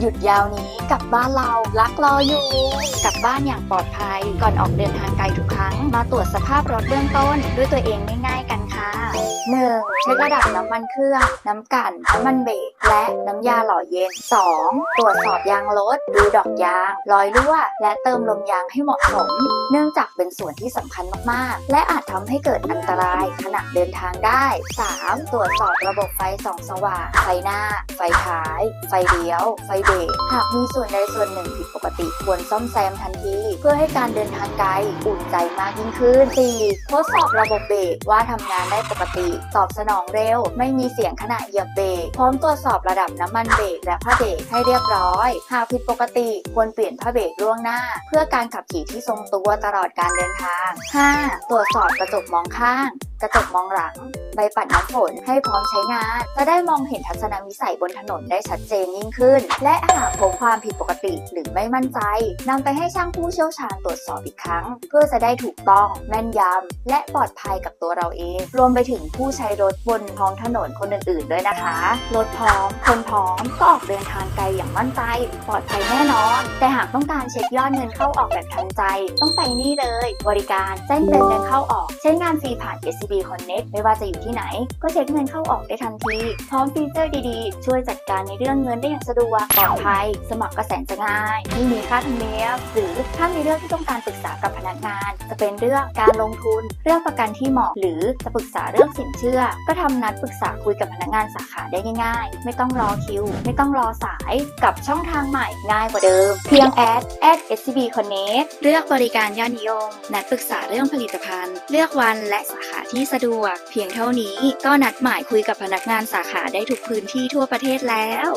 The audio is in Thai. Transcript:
หยุดยาวนี้กลับบ้านเรารักรออยู่ กลับบ้านอย่างปลอดภัย ก่อนออกเดินทางไกลทุกครั้ง มาตรวจสภาพรถเบื้องต้น ด้วยตัวเองง่ายๆกัน ค่ะ 1. เช็คระดับน้ำมันเครื่อง น้ำกัน น้ำมันเบรกและน้ำยาหล่อเย็น 2. ตรวจสอบยางรถดูดอกยาง รอยรั่ว และเติมลมยางให้เหมาะสม เนื่องจากเป็นส่วนที่สำคัญมากๆ และอาจทำให้เกิดอันตรายขณะเดินทางได้ 3. ตรวจสอบระบบไฟส่องสว่าง ไฟหน้า ไฟท้าย ไฟเลี้ยว ไฟเบรก หากมีส่วนใดส่วนหนึ่งผิดปกติควรซ่อมแซมทันที เพื่อให้การเดินทางไกลอุ่นใจมากยิ่งขึ้น 4. ทดสอบระบบเบรกว่าทำงานได้ปกติ ตอบสนองเร็ว ไม่มีเสียงขณะเหยียบเบรกพร้อมตรวจสอบระดับน้ำมันเบรกและผ้าเบรกให้เรียบร้อย หากผิดปกติควรเปลี่ยนผ้าเบรกล่วงหน้า เพื่อการขับขี่ที่ทรงตัวตลอดการเดินทาง 5. ตรวจสอบกระจกมองข้าง กระจกมองหลัง ใบปัดน้ำฝนให้พร้อมใช้งาน จะได้มองเห็นทัศนวิสัยบนถนนได้ชัดเจนยิ่งขึ้น และหากพบความผิดปกติหรือไม่มั่นใจนำไปให้ช่างผู้เชี่ยวชาญตรวจสอบอีกครั้ง เพื่อจะได้ถูกต้อง แม่นยำและปลอดภัยกับตัวเราเอง รวมไปถึงผู้ใช้รถบนท้องถนนคนอื่นๆด้วยนะคะรถพร้อม คนพร้อมก็ออกเดินทางไกลอย่างมั่นใจ ปลอดภัยแน่นอน แต่หากต้องการเช็คยอดเงินเข้าออกแบบทันใจ ต้องไปนี่เลย บริการแจ้งเตือนเงินเข้าออกใช้งานานฟรีผ่าน SCB Connect ไม่ว่าจะอยู่ที่ไหน ก็เช็คเงินเข้าออกได้ทันที พร้อมฟีเจอร์ดีๆ ช่วยจัดการในเรื่องเงินได้อย่างสะดวกปลอดภัย สมัครกระแสนจะง่ายไม่มีค่าธรรมเนียมหรือถ้ามีเรื่องที่ต้องการปรึกษากับพนักงาน จะเป็นเรื่องการลงทุน เรื่องประกันที่เหมาะหรือจะปรึกษาเรื่องสินเชื่อ ก็ทำนัดปรึกษาคุยกับพนักงานสาขาได้ง่าย ๆ ไม่ต้องรอคิว ไม่ต้องรอสายกับช่องทางใหม่ง่ายกว่าเดิม เพียงแอด SCB Connect เลือกบริการยอดนิยม นัดปรึกษาเรื่องผลิตภัณฑ์ เลือกวันวันและสาขาที่สะดวก เพียงเท่านี้ก็นัดหมายคุยกับพนักงานสาขาได้ทุกพื้นที่ทั่วประเทศแล้ว